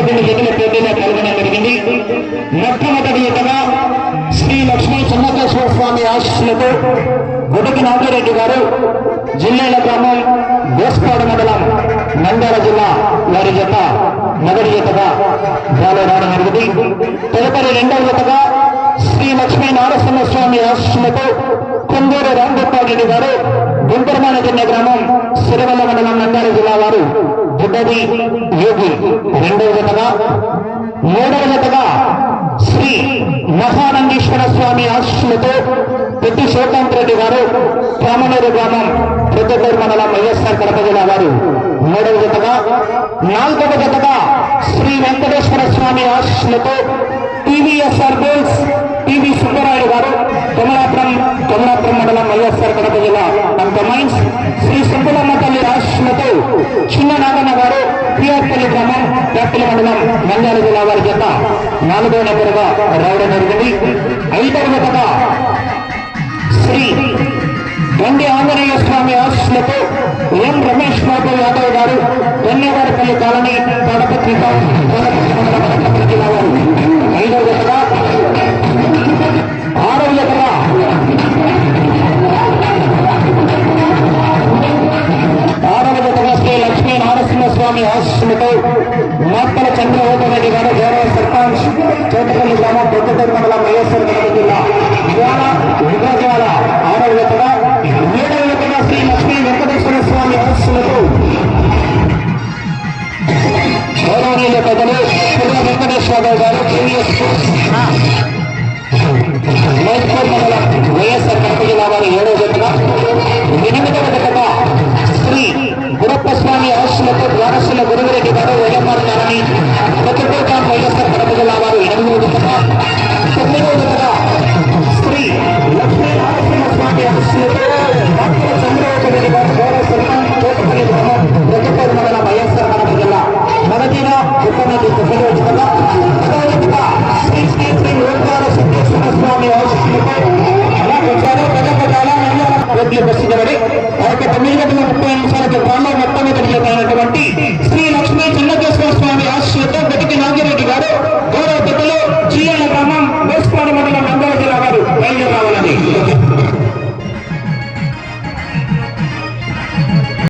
పదకొండు జతల పోటీలో పాల్గొనడం జరిగింది. మొట్టమొదటి జతగా శ్రీ లక్ష్మీ చెన్నకేశ్వర స్వామి ఆశీస్సులతో గుడికి నాగిరెడ్డి గారు జిల్లాల గ్రామం గోస్పాడు మండలం నంద్యాల జిల్లా వారి జత మొదటి జతగా బాలో రావడం జరిగింది. తదుపరి రెండవ జతగా శ్రీ లక్ష్మీ నారసింహ స్వామి ఆశీస్సులతో కొందూరు రాంగోపాల్ గారు గుంటర్మాన జిల్లా గ్రామం సిరివల్ల మండలం నంద్యాల జిల్లా వారు బుడ్డది యోగి రెండవ జత మూడవ జతగా శ్రీ మహానందీశ్వర స్వామి ఆశీస్సులతో పెద్ది శోకాంత్ రెడ్డి గారు రామనూరు గ్రామం పెద్దపూర్ మండలం వైఎస్ఆర్ కడప జిల్లా వారు. మూడవ జతగా నాలుగవ జతగా శ్రీ వెంకటేశ్వర స్వామి ఆశీస్సులతో టీవీఎస్ఆర్ గోల్స్ టీవీ సుబ్బరాయుడు గారు కొమలాపురం కొమలాపురం మండలం వైఎస్ఆర్ కడప జిల్లా. అంత మైన్స్ శ్రీ సుబ్బలమ్మ తల్లి ఆశీస్సులతో చిన్న నాగన్న గారు పిఆర్పల్లి గ్రామం పేపల్లి మండలం మండ్యాల జిల్లా వారి చేత నాలుగో నెంబరుగా రావడం జరిగింది. ఐదవ జతగా శ్రీ బండి ఆంజనేయ స్వామి ఆశీస్సులతో ఎం రమేష్ బాబు యాదవ్ గారు ధన్యవాడపల్లి కాలనీ తాడపత్రిక మాత్తల చంద్రబాబు రెడ్డి గారు గౌరవ సర్పంచ్ చోటపల్లి గ్రామం పెద్దపల్లి మండలం వైఎస్ఆర్ కడప జిల్లా ఇవాళ విభాగాల ఆరవ జతగా ఏడవ జతగా శ్రీ లక్ష్మీ వెంకటేశ్వర స్వామి ఆశీస్సులతో గౌరవనీయుల పెద్దలు పుల్ల వెంకటేశ్వరరావు గారు ప్రీవియస్ మైత్పూర్ మండలం వైఎస్ఆర్ కడప జిల్లా వారి ఏడవ జతగా ఎనిమిదవ జతగా శ్రీ గురప్ప స్వామి ఆశీస్సులతో ద్వారశుల గురువిరెడ్డి గారు వైఎంఆర్ కాలనీ ఓట్లు ప్రస్తుతమని ఆ యొక్క తొమ్మిది గంటల ముప్పై నిమిషాల గ్రామం మొత్తం ఇక్కడ శ్రీ లక్ష్మీ చెన్నకేశ్వర స్వామి ఆశ్రయంతో బతికి నాగిరెడ్డి గారు